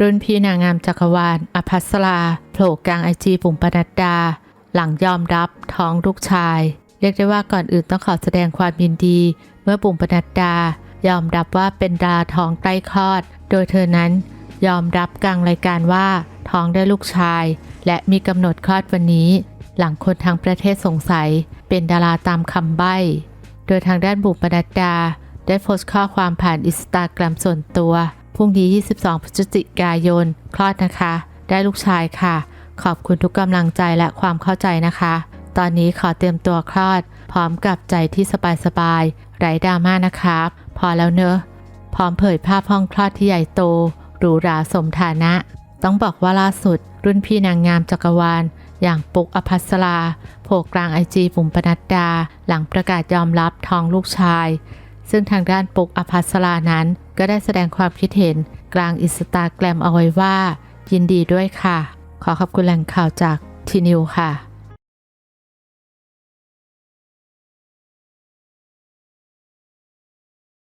รุ่นพี่นางงามจักรวาล อภัสราโผล่กลางไอจีปุ่มปนัดดา หลังยอมรับท้องลูกชาย เรียกได้ว่าก่อนอื่นต้องขอแสดงความยินดี เมื่อปุ่มปนัดดา ยอมรับว่าเป็นดาท้องใกล้คลอด โดยเธอนั้น ยอมรับกลางรายการว่าท้องได้ลูกชาย และมีกำหนดคลอดวันนี้ หลังคนทั้งประเทศสงสัย เป็นดาราตามคำใบ้ โดยทางด้านบุปนัดดา ได้โพสต์ข้อความผ่านอินสตาแกรมส่วนตัว พรุ่งนี้ 22 พฤศจิกายน คลอดนะคะ ได้ลูกชายค่ะ ขอบคุณทุกกำลังใจและความเข้าใจนะคะ ตอนนี้ขอเตรียมตัวคลอด พร้อมกับใจที่สบายๆไร้ดราม่านะครับ พอแล้วเนอะ พร้อมเผยภาพห้องคลอดที่ใหญ่โตหรูหราสมฐานะ ต้องบอกว่าล่าสุด รุ่นพี่นางงามจักรวาลอย่างปุกอภัสราโผล่กลางไอจีปุ่มปนัดดา หลังประกาศยอมรับท้องลูกชาย ซึ่งทางด้านปุกอภัสรานั้น ก็ได้แสดงความคิดเห็นกลางอิสตาแกรมเอาไว้ว่า ยินดีด้วยค่ะ ขอขอบคุณแหล่งข่าวจากทีนิวค่ะ